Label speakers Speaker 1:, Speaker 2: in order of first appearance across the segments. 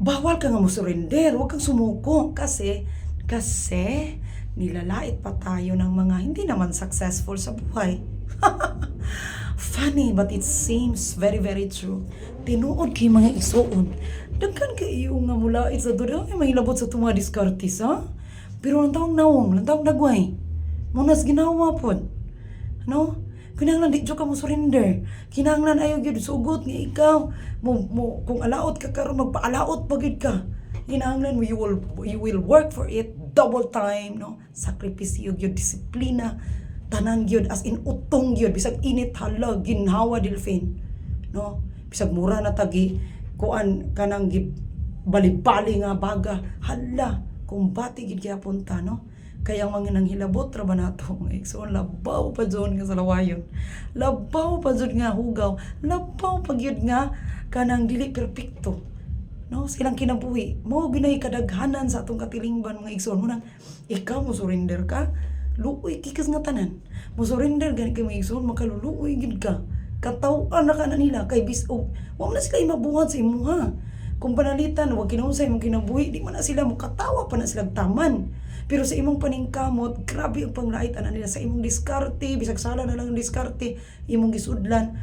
Speaker 1: bawal ka nga mo surrender, huwag kang sumuko kasi kasi nilalait pa tayo ng mga hindi naman successful sa buhay. Funny but it seems very very true. Tinuod kay mga isuon. Dagkan kay iyo nga mula sa duda ay mahilabot sa tunga diskartis ha. Pero ang taong nawong, ang taong dagway. Munas ginawa pod. No? Kinahanglan di ka mo surrender. Kinahanglan ayo gyud sugot nga ikaw mo, mo kung alaot ka karon magpaalaot pagid ka. Kinahanglan mo you will you will work for it double time no. Sakripisyo gyud disiplina tanan gyud as in utong gyud bisag init hala ginhawa delfin no bisag mura na tagi kuan kanang balibali nga baga hala kung bati gid gyapon ta no kaya mga nanghilabot ra ba nato? Mga igsoon labaw pa jud nga sa lawayon. Labaw pa jud nga hugaw. Labaw pa gyud nga kanang dili perpekto. No silang kinabuhi. Mo ginay kadaghanan sa atong katilingban mga igsoon. Mo nang ikaw mo surrender ka? Luoy kikas nga tanan. Mo surrender gani kay mga igsoon makaluluoy gid ka. Kataw-an na ka nila kay bis og wa man sila imabuhat sa imuha kung panalitan wag kinahusay mong kinabuhi di man na sila mo katawa pa na sila taman pero sa imong paningkamot grabe ang panglait ana nila sa imong diskarte bisag sala na lang ang diskarte imong gisudlan.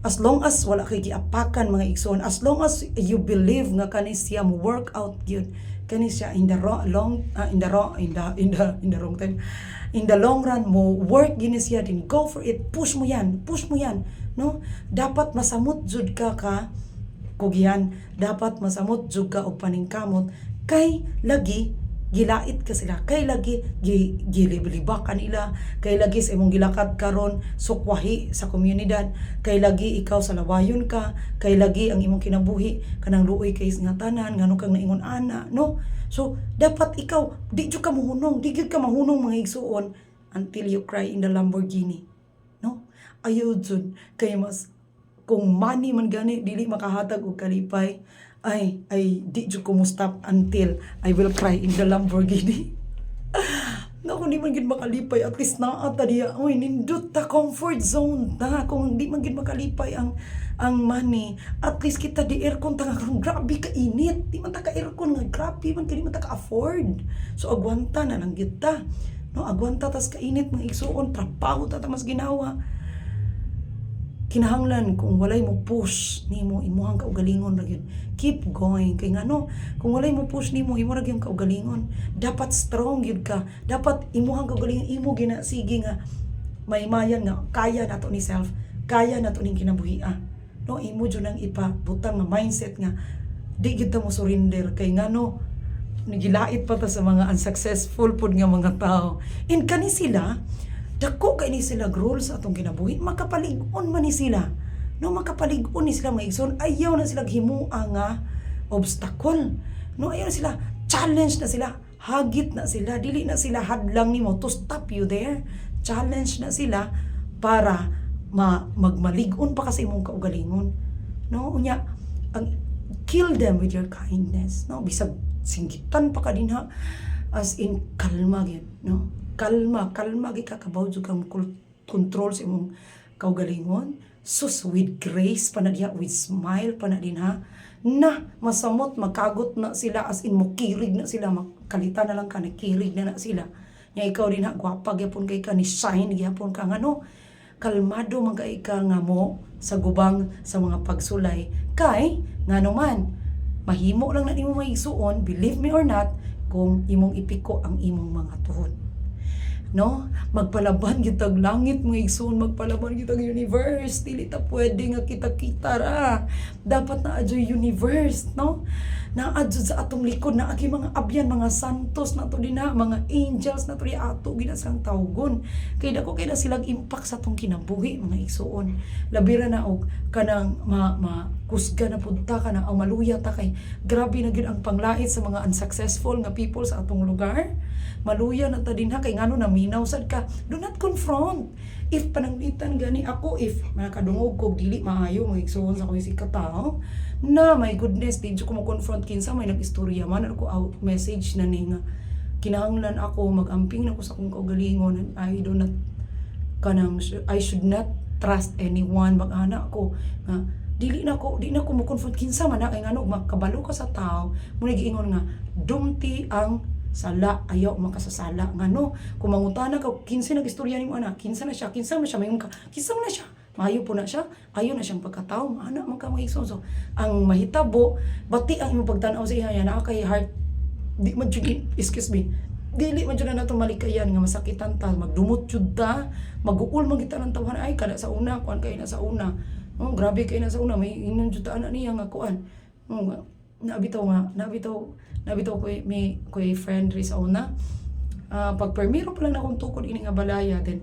Speaker 1: As long as wala kay giapakan mga igsoon as long as you believe nga kani siya mo work out gyud kani siya in the wrong, long ah, in the wrong in the in the in the wrong time. In the long run mo work gini siya din go for it. Push mo yan push mo yan no? Dapat masamot jud ka ka kugihan. Dapat masamot jud ka og paningkamot. Kay lagi gilait ka sila. Kay lagi gi, giliblibakan nila. Kay lagi sa imong gilakat karon sukwahi sa komunidad. Kay lagi ikaw sa lawayon ka. Kay lagi ang imong kinabuhi. Kanang luoy kay nga tanan ngano kang naingon ana no? So dapat ikaw di jud ka mahunong di gyud ka mahunong mga igsuon until you cry in the Lamborghini no? Ayaw jud. Kay mas kung money man gani dili makahatag og kalipay ay ay di jud ko mo stop until I will cry in the Lamborghini Naku, di man gid makalipay. At least naa ta diya. Uy, nindot ta comfort zone ta. Kung di man gid makalipay ang ang money, at least kita di aircon ta nga grabe ka init. Di man ta ka aircon nga grabe man kay di man ta ka afford. So agwanta na lang gid ta. No, agwanta tas ka init mga igsuon, trabaho ta ta mas ginawa kinahanglan kung walay mo push nimo imuhang kaugalingon ra gyud. Keep going. Kay ngano kung walay mo push nimo imo ra gyud kaugalingon. Dapat strong gyud ka. Dapat imuhang kaugalingon. Imo gina sige nga may mayan nga kaya nato ni self. Kaya nato ning kinabuhia. No imo jud nang ipabutang nga mindset nga di gyud ta mo surrender. Kay ngano nagilait pa ta sa mga unsuccessful pud nga mga tao. And kani sila dako kay ni sila role sa atong kinabuhi. Makapalig-on man ni sila. No makapalig-on ni sila mga igsoon. Ayaw na sila himua nga obstacle. No ayaw na sila. Challenge na sila. Hagit na sila. Dili na sila hadlang nimo to stop you there. Challenge na sila para ma magmalig-on pa kasi imong kaugalingon. No unya ang kill them with your kindness. No bisag singgitan pa ka din ha. As in kalma gyud no kalma kalma gyud ka kabaw jud kang control sa imong kaugalingon. Sus with grace pa na diha with smile pa na din ha? Na masamot magkagot na sila as in mokirig na sila makalita na lang ka nakirig na na sila. Nya ikaw din ha gwapa gyapon kay ka ni shine gyapon ka nga no? Kalmado man kay ka nga mo sa gubang sa mga pagsulay. Kay ngano man mahimo lang na nimo maigsuon believe me or not kung imong ipiko ang imong mga tuhod no? Magpalaban kitag langit mga igsoon magpalaban kitag universe dili ta pwede nga kita kita ra. Dapat na adyo universe no? Na adyo sa atong likod na agi mga abyan mga santos na to din na mga angels na to di ato ginasang tawgon kay dako kay na silang impact sa atong kinabuhi mga igsoon labira na og kanang ma, ma kusga na punta ka na ang maluya ta kay grabe na gyud ang panglait sa mga unsuccessful nga people sa atong lugar. Maluya na ta din ha kay ngano na minaw sad ka. Do not confront if pananglitan gani ako if makadungog ko dili maayo mga igsoon sa akong sikat tao na my goodness di ko mo confront kinsa may nagistorya man ako out message na ni nga kinahanglan ako magamping na ko sa akong kaugalingon I do not kanang I should not trust anyone mag-ana ko nga dili na ko di na ko mo confront kinsa man na kay ngano makabalo ka sa tao. Mo giingon nga dumti ang sala ayaw makasasala. Ngano kung mangutana ka kinsa nagistorya nimo ana? Kinsa na siya? Kinsa man siya? Mayon ka kinsa na siya? Maayo po na siya? Ayo na siyang pagkatao ana man ka maigsoon so. Ang mahitabo bati ang imong pagtan-aw sa iya na kay heart. Di man jud excuse me. Dili man jud na nato malikayan nga masakitan ta magdumot jud ta. Maguul man kita ng tawhan ay kada sa una kuan kay na sa una. Oh, grabe kay na sa una may inon jud ta ana niya nga kuan. Oh, nga, nabitaw nga nabitaw nabitaw ko may ko friend ri sa una. Ah, pag permiro pa lang na kung tukod ini nga balaya then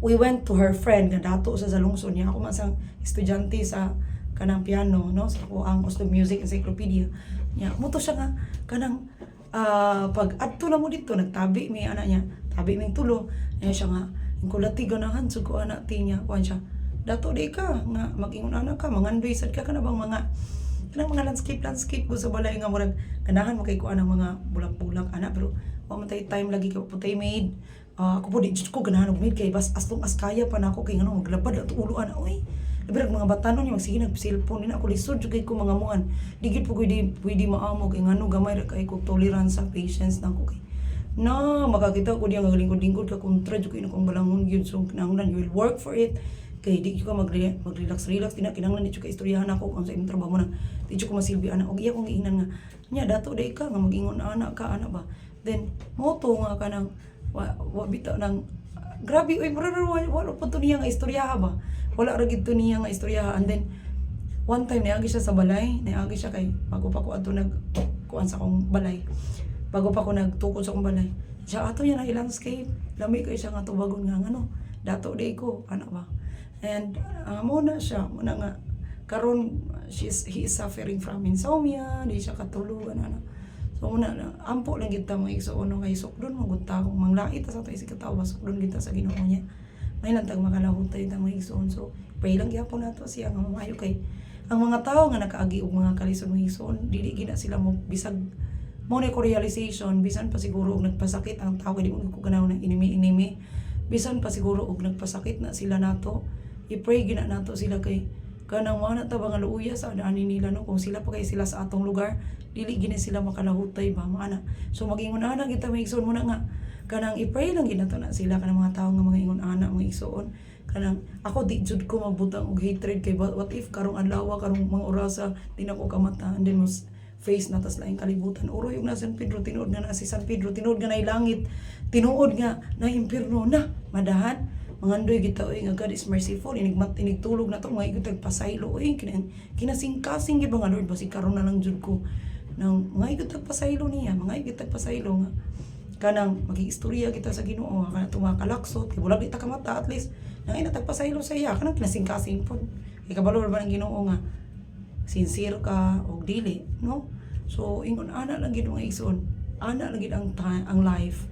Speaker 1: we went to her friend nga dato sa salungson niya ako man sang estudyante sa kanang piano no? Sa ako ang Oslo Music Encyclopedia. Niya mo to siya nga kanang ah, pag adto na mo dito nagtabi mi ana niya tabi ming tulo. Niya siya nga kulati ganahan sud ko ana ti niya. Kuan siya dato di ka nga magingon ana ka mangandoy sad ka kana bang mga kanang mga landscape landscape ko sa balay nga murag ganahan mo kay ko anang mga bulak-bulak ana pero wa man tay time lagi ka putay maid. Ah, ako po di ko ganahan og maid kay bas as long as kaya pa nako kay ngano maglabad at ulo ana oy. Labi rag mga batanon niya magsige nag cellphone ni ako lisod jud kay ko mga muan di gid po pwede pwede maamo kay ngano gamay ra kay ko tolerance sa patience nako kay. Na makakita ko diya nga lingkod-lingkod ka kontra jud kay na kong balangon gyud so kinahanglan you will work for it kay di ko magre mag-relax. Relax tina kinahanglan jud ka istoryahan ako kung sa imong trabaho na. Di ko masilbi ana. Og iya kong giingnan nga nya dato day ka nga magingon ana ka ana ba? Then moto nga kanang wa, wa bitaw nang grabe oy mura ra wala pa to niya nga istoryaha ba? Wala ra gid to niya nga istoryaha. And then one time niagi siya sa balay niagi siya kay bago pa ko ato nag kuan sa akong balay bago pa ko nagtukod sa akong balay. Siya ato niya na landscape lami ko siya nga tubagon nga ano dato day ko ana ba and uh, mo na siya mo na nga karon she's he is suffering from insomnia di siya katulugan ana So una na ampo lang kita mga igsuon kay sukdon magunta ko manglait sa to isig katawa sukdon kita sa Ginoo niya. May lang tag makalahutay ta mga igsuon. So pray lang gyapon nato siya nga mamayo kay ang mga tao nga nakaagi og mga kalisod mga igsuon dili gina sila mo bisag mo na ko realization bisan pa siguro og nagpasakit ang tao di mo ko ganaw na inimi-inimi bisan pa siguro og nagpasakit na sila nato i-pray gina nato sila kay kanang mga ta luuya sa ani nila no? Kung sila pa kay sila sa atong lugar dili gini sila makalahutay ba? Mana so magingon ana kita may igsoon muna nga. Kanang i-pray lang ginato na sila kanang mga tao nga mga ingon ana mga igsoon. Kanang ako di jud ko magbutang og hatred kay what if karong adlaw karong mga orasa di na ko kamata and then mas face na tas laing kalibutan. Uro yung na San Pedro tinuod nga na si San Pedro tinuod nga na langit tinuod nga na impierno na madahan mangandoy kita oy nga God is merciful. Inigmat inigtulog na to mga igutag pasaylo oy kinang kinasing-kasing gid mga Lord basi karon na lang jud ko. Nang mga igutag pasaylo niya mga igutag pasaylo nga. Kanang magiistorya kita sa Ginoo nga kanang tunga kalaksot kay bulag di ta kamata at least nang ina tagpasaylo sa iya. Kanang kinasing-kasing pod kay kabalo ba ng Ginoo nga sincere ka og dili no? So ingon ana lang gid mga igsoon. Ana lang gid ang ang life